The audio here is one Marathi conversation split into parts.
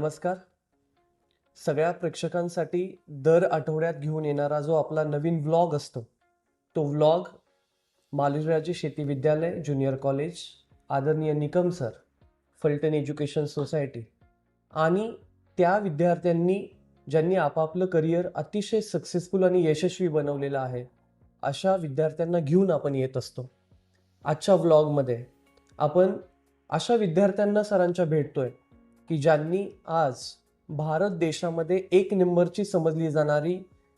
नमस्कार. सगळ्या प्रेक्षकांसाठी दर आठवड्यात घेऊन येणारा जो आपला नवीन व्लॉग असतो तो व्लॉग मालिराजे शेती विद्यालय ज्युनियर कॉलेज आदरणीय Nikam sir Phaltan education society आणि त्या विद्यार्थ्यांनी ज्यांनी आपापलं करिअर अतिशय सक्सेसफुल आणि यशस्वी बनवलेलं आहे अशा विद्यार्थ्यांना घेऊन आपण येत असतो. आजच्या व्लॉगमध्ये आपण अशा विद्यार्थ्यांना सरांच्या भेटतोय की ज्यांनी आज भारत देशामध्ये एक नंबरची समजली जाणारी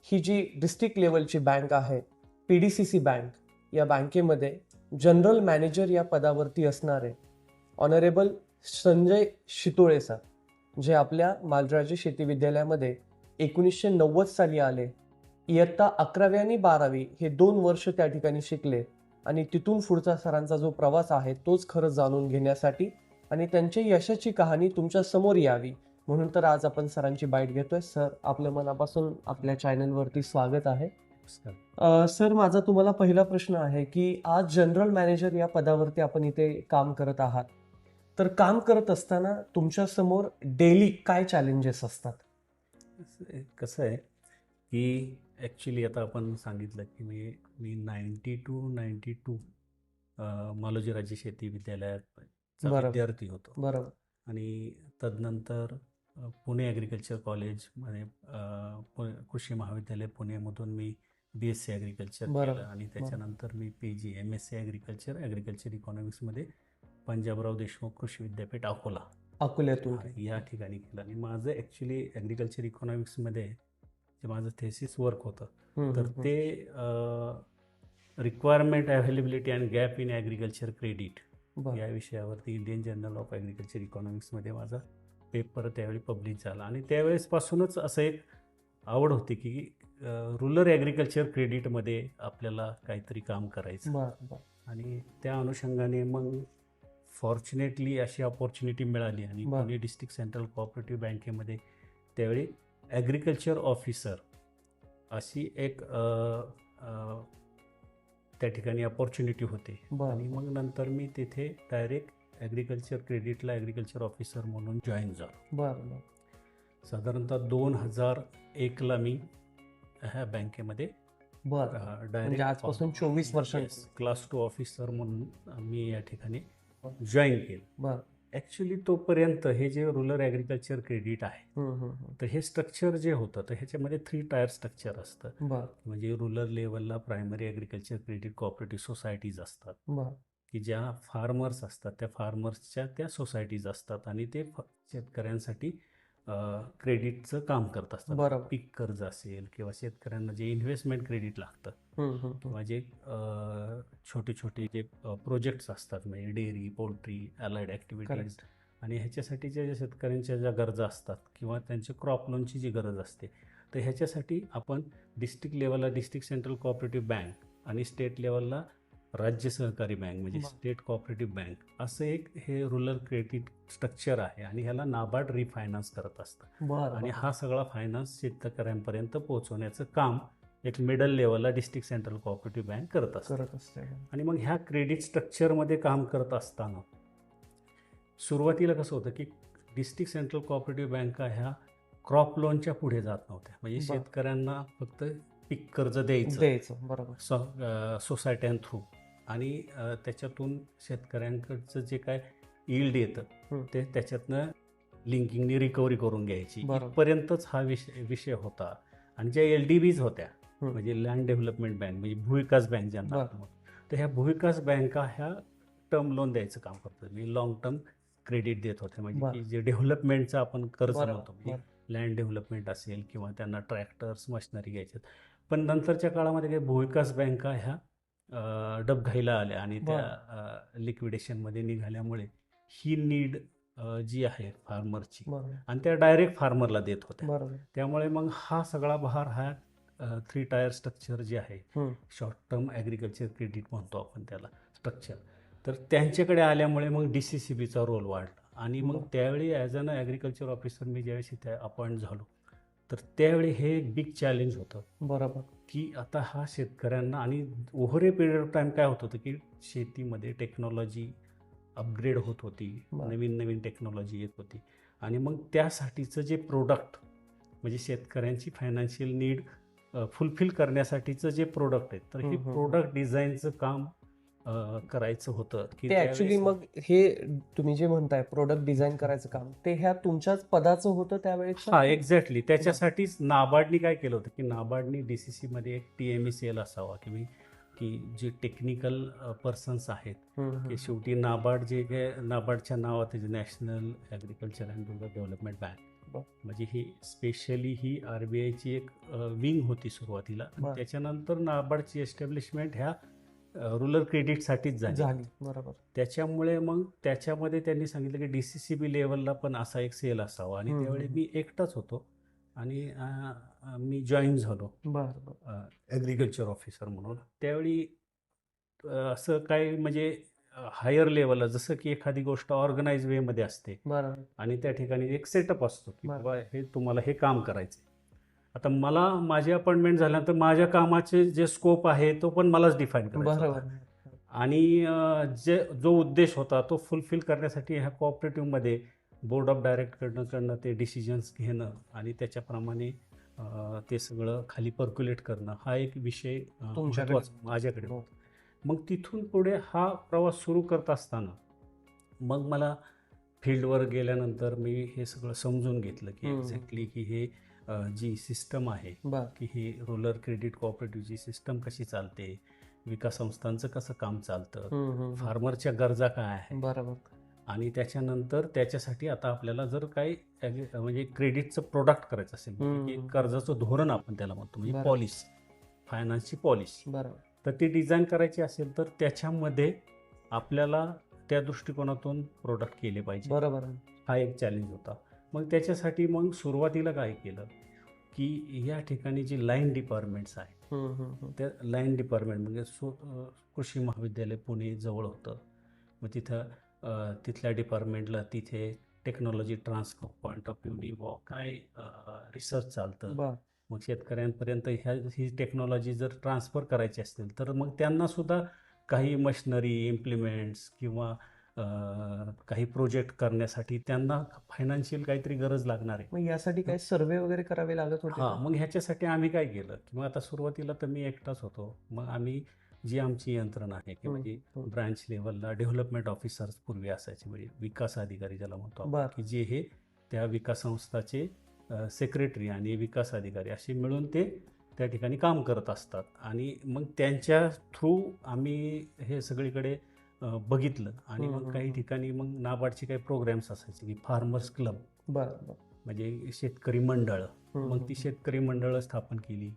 ही जी डिस्ट्रिक्ट लेवलची बँक आहे P D C C bank या बँकेमध्ये जनरल मॅनेजर या पदावरती असणारे ऑनरेबल संजय शितोळे सर जे आपल्या मालराजे शेती विद्यालयामध्ये एकोणीसशे नव्वद साली आले इयत्ता अकरावी आणि बारावी हे दोन वर्ष त्या ठिकाणी शिकले आणि तिथून पुढचा सरांचा जो प्रवास आहे तोच खरं जाणून घेण्यासाठी आणि त्यांच्या यशाची कहाणी तुमच्यासमोर यावी. म्हणून तर आज आपण सरांची बाईट घेतोय. सर आपल्या मनापासून आपल्या चॅनलवरती स्वागत आहे. सर माझा तुम्हाला पहिला प्रश्न आहे की आज जनरल मॅनेजर या पदावरती आपण इथे काम करत आहात. तर काम करत असताना तुमच्यासमोर डेली काय चॅलेंजेस असतात? कसं आहे की ॲक्च्युली आता आपण सांगितलं की मी मी ninety two ninety two Malojiraje शेती विद्यालयाचा बरोबर. विद्यार्थी होतो बरोबर आणि तदनंतर अ, पुणे ॲग्रिकल्चर कॉलेजमध्ये अ, पु- कृषी महाविद्यालय पुणेमधून मी बी एस सी ॲग्रिकल्चर बरोबर, केलं आणि त्याच्यानंतर मी P G M S C agriculture agriculture इकॉनॉमिक्समध्ये Panjabrao Deshmukh कृषी विद्यापीठ अकोला अकोल्यातून या ठिकाणी केलं आणि माझं ॲक्च्युली ॲग्रिकल्चर इकॉनॉमिक्समध्ये जे माझं थेसिस वर्क होतं हम्म, तर हम्म. ते requirement availability and gap in agriculture credit. या विषयावरती इंडियन जर्नल ऑफ ॲग्रिकल्चर इकॉनॉमिक्समध्ये माझा पेपर त्यावेळी पब्लिश झाला आणि त्यावेळेसपासूनच असं एक आवड होती की रुरल ॲग्रिकल्चर क्रेडिटमध्ये आपल्याला काहीतरी काम करायचं. आणि त्या अनुषंगाने मग फॉर्च्युनेटली अशी अपॉर्च्युनिटी मिळाली आणि. पुणे डिस्ट्रिक्ट सेंट्रल कोऑपरेटिव्ह बँकेमध्ये त्यावेळी ॲग्रिकल्चर ऑफिसर अशी एक त्या ठिकाणी अपॉर्च्युनिटी होते. बरं. आणि मग नंतर मी तिथे डायरेक्ट ॲग्रिकल्चर क्रेडिटला ॲग्रिकल्चर ऑफिसर म्हणून जॉईन झालो. बरं बरं. साधारणतः दोन हजार एकला मी ह्या बँकेमध्ये बरं. म्हणजे आजपासून 24 वर्षांपूर्वी. क्लास टू ऑफिसर म्हणून मी या ठिकाणी जॉईन केलं. बरं. ॲक्च्युली तोपर्यंत हे जे रुरल ॲग्रिकल्चर क्रेडिट आहे. तर हे स्ट्रक्चर जे होतं तर ह्याच्यामध्ये थ्री टायर स्ट्रक्चर असतं. म्हणजे रुरल लेवलला primary agriculture credit cooperative societies असतात. की ज्या फार्मर्स असतात त्या फार्मर्सच्या त्या सोसायटीज असतात. आणि ते शेतकऱ्यांसाठी क्रेडिटचं काम करत असतात बरोबर. पीक कर्ज असेल किंवा शेतकऱ्यांना जे इन्व्हेस्टमेंट क्रेडिट लागतं. किंवा जे छोटे छोटे जे प्रोजेक्ट्स असतात म्हणजे dairy poultry allied activities Correct. आणि ह्याच्यासाठीच्या ज्या शेतकऱ्यांच्या ज्या गरजा असतात किंवा त्यांच्या क्रॉप लोनची जी गरज असते तर ह्याच्यासाठी आपण डिस्ट्रिक्ट लेवलला डिस्ट्रिक्ट सेंट्रल कोऑपरेटिव्ह बँक आणि स्टेट लेवलला राज्य सहकारी बँक म्हणजे. स्टेट कोऑपरेटिव्ह बँक असं एक हे रुरल क्रेडिट स्ट्रक्चर आहे आणि ह्याला नाबार्ड रिफायनान्स करत असतं. बरं आणि. हा सगळा फायनान्स शेतकऱ्यांपर्यंत पोहोचवण्याचं काम एक मिडल लेवलला डिस्ट्रिक्ट सेंट्रल कोऑपरेटिव्ह बँक करत असते. आणि मग ह्या क्रेडिट स्ट्रक्चरमध्ये काम करत असताना सुरुवातीला कसं होतं की डिस्ट्रिक्ट सेंट्रल कोऑपरेटिव्ह बँका ह्या क्रॉप लोनच्या पुढे जात नव्हत्या. म्हणजे. शेतकऱ्यांना फक्त पीक कर्ज द्यायचं. द्यायचं बरोबर. सोसायट्यां थ्रू आणि त्याच्यातून शेतकऱ्यांकडचं जे काय इल्ड येतं. ते त्याच्यातनं लिंकिंगनी रिकव्हरी करून घ्यायची. इथपर्यंतच हा विषय विषय होता आणि ज्या एल डी बीज होत्या. म्हणजे लँड डेव्हलपमेंट बँक म्हणजे भूविकास बँक ज्यांना. तर ह्या भूविकास बँका ह्या टर्म लोन द्यायचं काम करतात म्हणजे लॉंग टर्म क्रेडिट देत होते म्हणजे जे डेव्हलपमेंटचं आपण कर्ज म्हणतो. लँड डेव्हलपमेंट असेल किंवा त्यांना ट्रॅक्टर्स मशिनरी घ्यायच्यात पण नंतरच्या काळामध्ये काही भूविकास बँका ह्या डबघाईला आल्या आणि त्या लिक्विडेशनमध्ये निघाल्यामुळे ही नीड जी आहे फार्मरची आणि त्या डायरेक्ट फार्मरला देत होत्या. त्यामुळे मग हा सगळा भार हा थ्री टायर स्ट्रक्चर जे आहे. शॉर्ट टर्म ॲग्रिकल्चर क्रेडिट म्हणतो आपण त्याला स्ट्रक्चर तर त्यांच्याकडे आल्यामुळे मग डी सी सी बीचा रोल वाढला आणि मग. त्यावेळी ॲज अन ॲग्रिकल्चर ऑफिसर मी ज्यावेळेस इथे अपॉइंट झालो तर त्यावेळी हे एक बिग चॅलेंज होतं बरोबर की आता हा शेतकऱ्यांना आणि over a period of time काय होत होतं की शेतीमध्ये टेक्नॉलॉजी अपग्रेड होत होती. नवीन नवीन टेक्नॉलॉजी येत होती आणि मग त्यासाठीचं जे प्रोडक्ट म्हणजे शेतकऱ्यांची फायनान्शियल नीड फुलफिल करण्यासाठीचं जे प्रोडक्ट आहे तर हे. प्रोडक्ट डिझाईनचं काम करायचं होतं की ते ऍक्च्युली मग हे तुम्ही जे म्हणताय प्रोडक्ट डिझाईन करायचं काम ते ह्या तुमच्याच पदाचं होतं त्यावेळेस हा एक्झॅक्टली त्याच्यासाठीच नाबार्डनी काय केलं होतं की नाबार्डनी डी सी सीमध्ये एक टी एम ई सेल असावा की मी- की जे टेक्निकल पर्सन्स आहेत की शेवटी नाबार्ड जे काय नाबार्डच्या नावात जे national agriculture and rural development bank. म्हणजे ही स्पेशली ही आर बी आयची एक विंग होती सुरुवातीला. त्याच्यानंतर नाबार्डची एस्टॅब्लिशमेंट ह्या रुरल क्रेडिटसाठीच झाली. झाली बरोबर. त्याच्यामुळे मग त्याच्यामध्ये त्यांनी सांगितलं की डी सी सी बी लेवलला पण असा एक सेल असावा. आणि त्यावेळी. मी एकटाच होतो आणि मी जॉईन झालो. बर ॲग्रिकल्चर ऑफिसर म्हणून. त्यावेळी असं काय म्हणजे हायर लेवलला जसं की एखादी गोष्ट ऑर्गनाइज वेमध्ये असते. आणि त्या ठिकाणी एक सेटअप असतो की. बाबा हे तुम्हाला हे काम करायचं आता मला माझी अपॉइंटमेंट झाल्यानंतर माझ्या कामाचे जे स्कोप आहे तो पण मलाच डिफाईन. बरोबर आणि जे जो उद्देश होता तो फुलफिल करण्यासाठी ह्या कोऑपरेटिव्हमध्ये बोर्ड ऑफ डायरेक्टरकडनं कडनं ते डिसिजन्स घेणं आणि त्याच्याप्रमाणे ते सगळं खाली पर्क्युलेट करणं हा एक विषय माझ्याकडे हो. होता मग तिथून पुढे हा प्रवास सुरू करत असताना मग मला फील्डवर गेल्यानंतर मी हे सगळं समजून घेतलं की. एक्झॅक्टली की हे जी सिस्टम आहे की ही रोलर क्रेडिट कोऑपरेटिव्हची सिस्टम कशी चालते विकास संस्थांचं कसं काम चालतं. फार्मरच्या गरजा काय आहेत? बरोबर. आणि त्याच्यानंतर त्याच्यासाठी आता आपल्याला जर काही म्हणजे क्रेडिटचं प्रोडक्ट करायचं असेल कर्जाचं धोरण आपण त्याला म्हणतो म्हणजे. पॉलिसी फायनान्सची पॉलिसी बरोबर. तर ती डिझाईन करायची असेल तर त्याच्यामध्ये आपल्याला त्या दृष्टिकोनातून प्रोडक्ट केले पाहिजे. बरोबर. हा एक चॅलेंज होता. मग त्याच्यासाठी मग सुरुवातीला काय केलं? की या ठिकाणी जी लाईन डिपार्टमेंट्स आहेत. त्या लाईन डिपार्टमेंट म्हणजे सु कृषी महाविद्यालय पुणे जवळ होतं. मग तिथं तिथल्या डिपार्टमेंटला तिथे technology transfer point of view काय रिसर्च चालतं. मग शेतकऱ्यांपर्यंत ह्या ही टेक्नॉलॉजी जर ट्रान्सफर करायची असतील तर मग त्यांना सुद्धा काही मशिनरी इम्प्लिमेंट्स किंवा काही प्रोजेक्ट करण्यासाठी त्यांना फायनान्शियल काहीतरी गरज लागणार आहे. मग यासाठी काय सर्वे वगैरे करावे लागत होते हां? मग ह्याच्यासाठी आम्ही काय केलं? की मग आता सुरुवातीला तर मी एकटाच होतो. मग आम्ही जी आमची यंत्रणा आहे की म्हणजे. ब्रांच लेवलला डेव्हलपमेंट ऑफिसर्स पूर्वी असायचे म्हणजे विकास अधिकारी ज्याला म्हणतो की जे हे त्या विकास संस्थाचे सेक्रेटरी आणि विकास अधिकारी असे मिळून ते त्या ठिकाणी काम करत असतात. आणि मग त्यांच्या थ्रू आम्ही हे सगळीकडे बघितलं. आणि मग काही. ठिकाणी मग नाबार्डचे काही प्रोग्राम्स असायचे की फार्मर्स क्लब बर म्हणजे शेतकरी मंडळ. मग ती शेतकरी मंडळं स्थापन केली.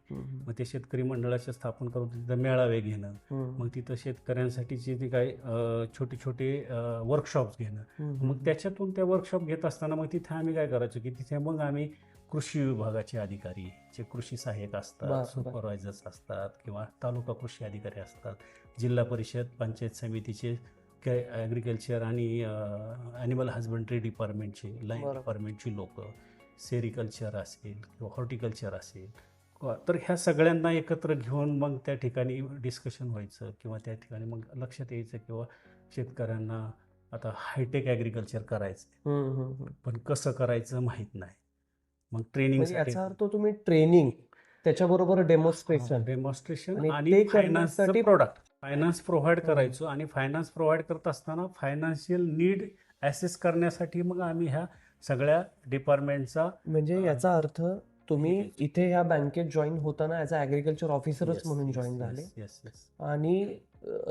मग ते शेतकरी मंडळाचे स्थापन करून तिथं मेळावे घेणं. मग तिथं शेतकऱ्यांसाठीचे ते काही अ, छोटे छोटे वर्कशॉप्स घेणं. मग त्याच्यातून त्या वर्कशॉप घेत असताना मग तिथे आम्ही काय करायचो की तिथे मग आम्ही कृषी विभागाचे अधिकारी जे कृषी सहाय्यक असतात. सुपरवायझर्स असतात किंवा तालुका कृषी अधिकारी असतात जिल्हा परिषद पंचायत समितीचे काय ॲग्रिकल्चर आणि ॲनिमल हजबंड्री डिपार्टमेंटचे लाईन. डिपार्टमेंटची लोक सेरिकल्चर असेल किंवा हॉर्टिकल्चर असेल तर ह्या सगळ्यांना एकत्र घेऊन मग त्या ठिकाणी डिस्कशन व्हायचं किंवा त्या ठिकाणी मग लक्षात यायचं किंवा शेतकऱ्यांना आता हायटेक ॲग्रिकल्चर करायचं. पण कसं करायचं माहीत नाही मग म्हणजे ट्रेनिंगसाठी याचा अर्थ तुम्ही ट्रेनिंग त्याच्याबरोबर डेमॉन्स्ट्रेशन डेमॉन्स्ट्रेशन आणि प्रोडक्ट फायनान्स प्रोव्हाइड हं. करायचो आणि फायनान्स प्रोव्हाइड करत असताना फायनान्शियल नीड ॲसेस करण्यासाठी मग आम्ही ह्या सगळ्या डिपार्टमेंटचा म्हणजे याचा अर्थ तुम्ही इथे ह्या बँकेत जॉईन होताना ॲज अ ॲग्रिकल्चर ऑफिसरच म्हणून जॉईन झाले. आणि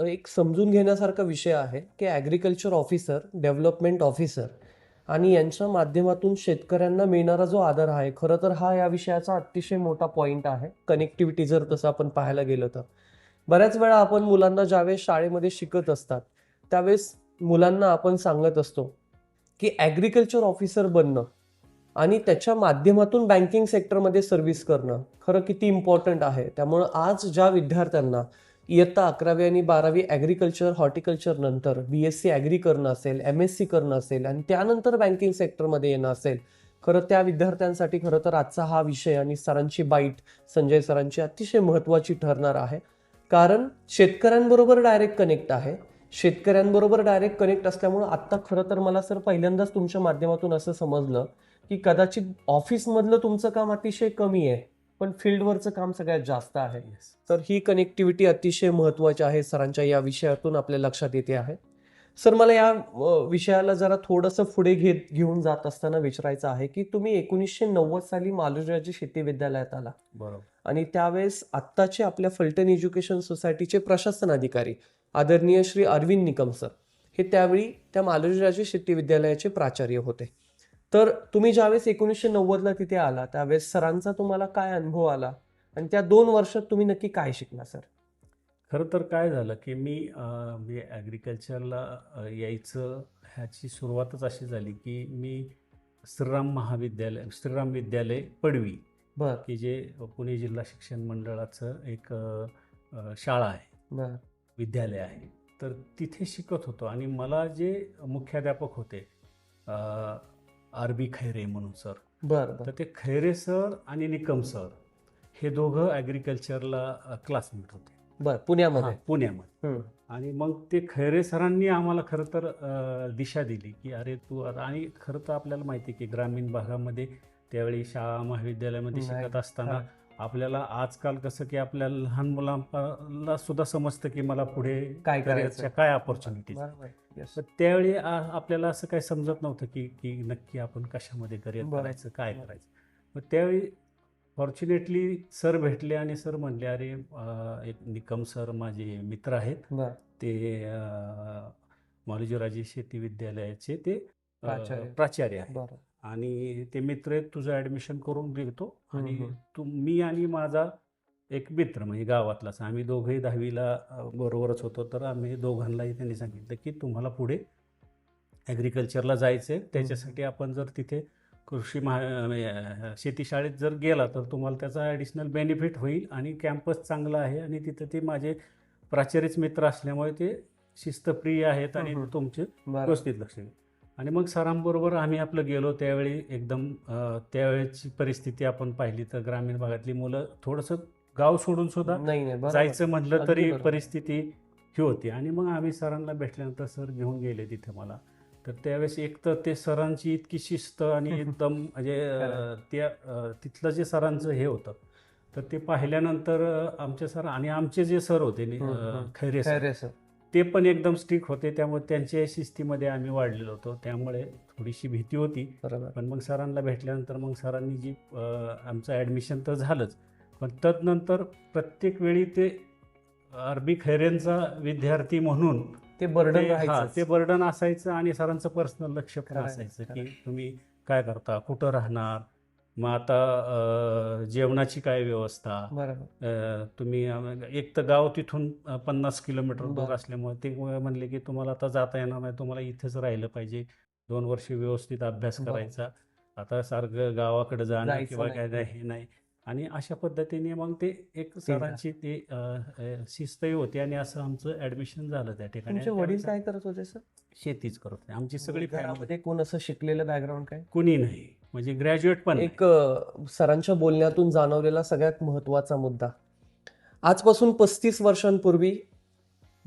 एक समजून घेण्यासारखा विषय आहे की ॲग्रिकल्चर ऑफिसर डेव्हलपमेंट ऑफिसर आणि यांच्या माध्यमातून शेतकऱ्यांना मिळणारा जो आदर आहे खरं तर हा या विषयाचा अतिशय मोठा पॉईंट आहे. कनेक्टिव्हिटी जर तसं आपण पाहायला गेलं तर. बऱ्याच वेळा आपण मुलांना ज्यावेळेस शाळेमध्ये शिकत असतात त्यावेळेस मुलांना आपण सांगत असतो की ॲग्रिकल्चर ऑफिसर बनणं आणि त्याच्या माध्यमातून बँकिंग सेक्टरमध्ये सर्व्हिस करणं खरं किती इम्पॉर्टंट आहे. त्यामुळं आज ज्या विद्यार्थ्यांना इयत्ता अकरावी आणि बारावी ॲग्रिकल्चर हॉर्टिकल्चर नंतर बी एस सी ॲग्री करणं असेल एम एस सी करणं असेल आणि त्यानंतर बँकिंग सेक्टरमध्ये येणं असेल खरं त्या विद्यार्थ्यांसाठी खरं तर आजचा हा विषय आणि सरांची बाईट संजय सरांची अतिशय महत्त्वाची ठरणार आहे. कारण शेतकऱ्यांबरोबर डायरेक्ट कनेक्ट आहे. शेतकऱ्यांबरोबर डायरेक्ट कनेक्ट असल्यामुळं आत्ता खरं तर मला सर पहिल्यांदाच तुमच्या माध्यमातून असं समजलं की कदाचित ऑफिसमधलं तुमचं काम अतिशय कमी आहे पण फील्डवरचं काम सगळ्यात जास्त आहे. तर ही कनेक्टिव्हिटी अतिशय महत्त्वाची आहे सरांच्या या विषयातून आपल्या लक्षात येते आहे. सर मला या विषयाला जरा थोडंसं पुढे घेत घेऊन जात असताना विचारायचं आहे की तुम्ही एकोणीसशे नव्वद साली मालुराजी शेती विद्यालयात आला. बरोबर. आणि त्यावेळेस आत्ताचे आपल्या फलटण एज्युकेशन सोसायटीचे प्रशासन अधिकारी आदरणीय श्री अरविंद निकम सर हे त्यावेळी त्या मालुराजी शेती विद्यालयाचे प्राचार्य होते. तर तुम्ही ज्यावेळेस एकोणीसशे नव्वदला तिथे आला त्यावेळेस सरांचा तुम्हाला काय अनुभव आला? आणि त्या दोन वर्षात तुम्ही नक्की काय शिकला सर? खरं तर काय झालं की मी अं, मी ॲग्रिकल्चरला यायचं ह्याची सुरुवातच अशी झाली की मी श्रीराम महाविद्यालय श्रीराम विद्यालय पडवी बर. की जे पुणे जिल्हा शिक्षण मंडळाचं एक शाळा आहे. विद्यालय आहे. तर तिथे शिकत होतो आणि मला जे मुख्याध्यापक होते आर बी खैरे म्हणून सर. बर बर. तर ते खैरे सर आणि निकम सर हे दोघं ॲग्रिकल्चरला क्लासमेट होते. बर पुण्यामध्ये हां, पुण्यामध्ये हम्म. आणि मग ते खैरे सरांनी आम्हाला खरं तर अ, दिशा दिली की अरे तू आता आणि खरं तर आपल्याला माहिती आहे की ग्रामीण भागामध्ये त्यावेळी शाळा महाविद्यालयामध्ये नाही. शिकत असताना हा. आपल्याला आजकाल कसं की आपल्या लहान मुलांना सुद्धा समजतं की मला पुढे काय करायचं काय ऑपॉर्च्युनिटीज बरोबर. Yes. तर त्यावेळी आ- आपल्याला असं काही समजत नव्हतं की की नक्की आपण कशामध्ये करिअर बरं. करायचं काय. करायचं मग त्यावेळी फॉर्च्युनेटली सर भेटले आणि सर म्हणले अरे एक निकम सर माझे मित्र आहेत. ते मालोजीराजे शेती विद्यालयाचे ते प्राचार्य. प्राचार्य आहे बर. आणि ते मित्र आहेत तुझं ॲडमिशन करून देतो. आणि. तू मी आणि माझा एक मित्र म्हणजे गावातलाच. आम्ही दोघंही दहावीला बरोबरच होतो. तर आम्ही दोघांनाही त्यांनी सांगितलं की तुम्हाला पुढे ॲग्रिकल्चरला जायचं आहे त्याच्यासाठी आपण जर तिथे कृषी महा अ, शेती शाळेत जर गेला तर तुम्हाला त्याचा ॲडिशनल बेनिफिट होईल आणि कॅम्पस चांगला आहे आणि तिथं ते माझे प्राचार्यच मित्र असल्यामुळे ते शिस्तप्रिय आहेत आणि. तुमचे व्यवस्थित लक्ष आणि मग सरांबरोबर आम्ही आपलं गेलो त्यावेळी एकदम त्यावेळेची परिस्थिती आपण पाहिली तर ग्रामीण भागातली मुलं थोडंसं गाव सोडून सुद्धा. जायचं म्हटलं तरी. परिस्थिती ही होती आणि मग आम्ही सरांना भेटल्यानंतर सर घेऊन गेले तिथे मला तर त्यावेळेस एक तर ते सरांची इतकी शिस्त आणि एकदम म्हणजे. त्या तिथलं जे सरांचं हे होतं तर ते पाहिल्यानंतर अ, आमचे सर आणि आमचे जे सर होते. Khaire sir Khaire sir. ते पण एकदम स्ट्रिक होते. त्यामुळे त्यांच्या शिस्तीमध्ये आम्ही वाढलेलो होतो. त्यामुळे थोडीशी भीती होती. पण मग सरांना भेटल्यानंतर मग सरांनी जी आमचं ॲडमिशन तर झालंच. पण तदनंतर प्रत्येक वेळी ते अरबी खैरेंचा विद्यार्थी म्हणून ते बर्डन ते- राहायचं ते बर्डन असायचं आणि सरांचं पर्सनल लक्ष पण असायचं की. तुम्ही काय करता कुठं राहणार मग आता जेवणाची काय व्यवस्था बरोबर तुम्ही एक तर गाव तिथून पन्नास किलोमीटर दूर. असल्यामुळे ते म्हणले की तुम्हाला आता जाता येणार नाही तुम्हाला इथेच राहिलं पाहिजे दोन वर्ष व्यवस्थित अभ्यास. करायचा आता सारखं गावाकडे जाणं किंवा. काय नाही हे नाही आणि अशा पद्धतीने मग ते एक सरांची ते शिस्तही होती आणि असं आमचं ऍडमिशन झालं त्या ठिकाणी. तुमचे वडील काय करत होते सर? शेतीच करत होते. आमची सगळी घरामध्ये कोण असं शिकलेलं बॅकग्राऊंड काय? कुणी नाही. म्हणजे ग्रॅज्युएट पण नाही. एक अ, सरांच्या बोलण्यातून जाणवलेला सगळ्यात महत्त्वाचा मुद्दा. आजपासून पस्तीस वर्षांपूर्वी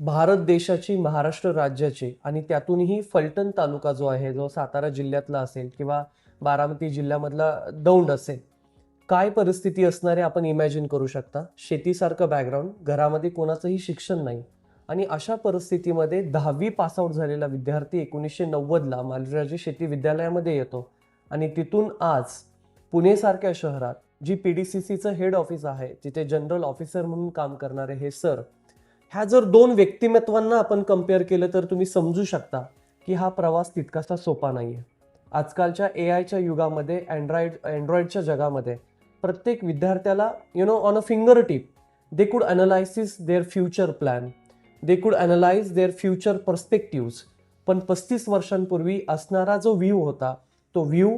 भारत देशाची महाराष्ट्र राज्याची आणि त्यातूनही फलटण तालुका जो आहे जो सातारा जिल्ह्यातला असेल किंवा बारामती जिल्ह्यामधला दौंड असेल काय परिस्थिती असणारे आपण इमॅजिन करू शकता? शेतीसारखं बॅकग्राऊंड घरामध्ये कोणाचंही शिक्षण नाही. आणि अशा परिस्थितीमध्ये दहावी पासआउट झालेला विद्यार्थी एकोणीसशे नव्वदला मालराजे शेती विद्यालयामध्ये येतो. आणि तिथून आज पुणेसारख्या शहरात जी पी डी सी सीचं हेड ऑफिस आहे जिथे जनरल ऑफिसर म्हणून काम करणारे हे सर ह्या जर दोन व्यक्तिमत्वांना आपण कंपेअर केलं तर तुम्ही समजू शकता की हा प्रवास तितकासा सोपा नाही आहे आजकालच्या ए आयच्या युगामध्ये अँड्रॉइड अँड्रॉइडच्या जगामध्ये प्रत्येक विद्यार्थ्याला you know on a finger tip they could analysis their future plan they could analyse their future पर्स्पेक्टिव्ज पण पस्तीस वर्षांपूर्वी असणारा जो व्ह्यू होता तो व्ह्यू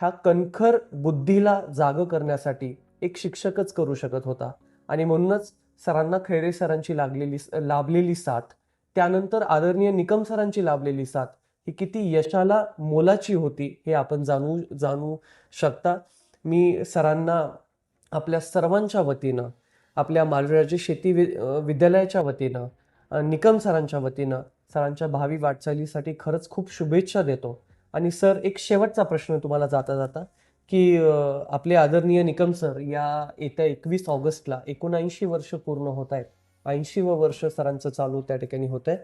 ह्या कणखर बुद्धीला जागं करण्यासाठी एक शिक्षकच करू शकत होता. आणि म्हणूनच सरांना खैरे सरांची लागलेली लाभलेली साथ त्यानंतर आदरणीय निकम सरांची लाभलेली साथ ही किती यशाला मोलाची होती हे आपण जाणू जाणू शकता. मी सरांना आपल्या सर्वांच्या वतीनं आपल्या मालराजी शेती वि विद्यालयाच्या वतीनं निकम सरांच्या वतीनं सरांच्या भावी वाटचालीसाठी खरंच खूप शुभेच्छा देतो. आणि सर एक शेवटचा प्रश्न तुम्हाला जाता जाता की आपले आदरणीय निकम सर या येत्या एकवीस ऑगस्टला एकोणऐंशी वर्ष पूर्ण होत आहेत. ऐंशी व वर्ष सरांचं चालू त्या ठिकाणी होत आहे.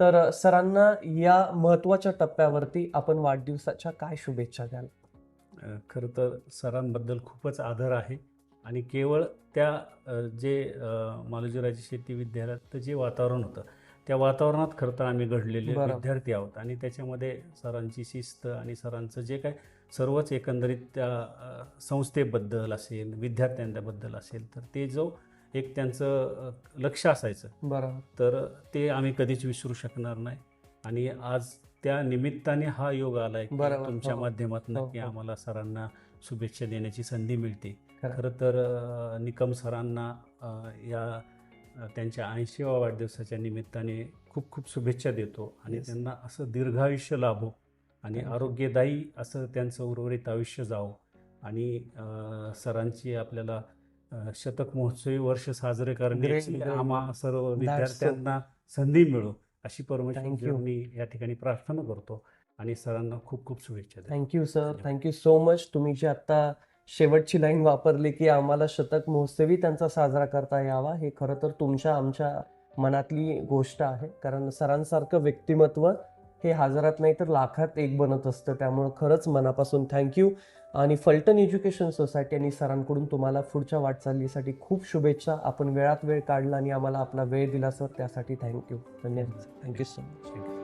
तर सरांना या महत्त्वाच्या टप्प्यावरती आपण वाढदिवसाच्या काय शुभेच्छा द्याल? खरं तर सरांबद्दल खूपच आदर आहे. आणि केवळ त्या जे मालोजीराजे शेती विद्यालयात जे वातावरण होतं त्या वातावरणात खरं तर आम्ही घडलेले. विद्यार्थी आहोत. आणि त्याच्यामध्ये सरांची शिस्त आणि सरांचं जे काय सर्वच एकंदरीत त्या संस्थेबद्दल असेल विद्यार्थ्यांबद्दल असेल तर ते जो एक त्यांचं लक्ष असायचं बरोबर तर ते आम्ही कधीच विसरू शकणार नाही. आणि आज त्या निमित्ताने हा योग आलाय तुमच्या हो. माध्यमातून हो, की हो. आम्हाला सरांना शुभेच्छा देण्याची संधी मिळते खरं. तर निकम सरांना या त्यांच्या ऐंशीव्या वाढदिवसाच्या निमित्ताने खूप खूप शुभेच्छा देतो आणि. त्यांना असं दीर्घायुष्य लाभो आणि. आरोग्यदायी असं त्यांचं उर्वरित आयुष्य जावं आणि सरांची आपल्याला शतक महोत्सवी वर्ष साजरे करण्याची. आम्हा सर्व विद्यार्थ्यांना संधी मिळो अशी परमेश्वर Thank you. मी या ठिकाणी प्रार्थना करतो आणि सरांना खूप खूप शुभेच्छा thank you sir thank you so much तुम्ही जी आता शेवटची लाईन वापरली की आम्हाला शतक महोत्सवी त्यांचा साजरा करता यावा हे खरं तर तुमच्या आमच्या मनातली गोष्ट आहे. कारण सरांसारखं व्यक्तिमत्व हे हजारात नाही तर लाखात एक बनत असतं. त्यामुळं खरंच मनापासून थँक्यू आणि फलटण एज्युकेशन सोसायटी आणि सरांकडून तुम्हाला पुढच्या वाटचालीसाठी खूप शुभेच्छा. आपण वेळात वेळ काढला आणि आम्हाला आपला वेळ दिला सर. त्यासाठी थँक्यू धन्यवाद. Thank you so much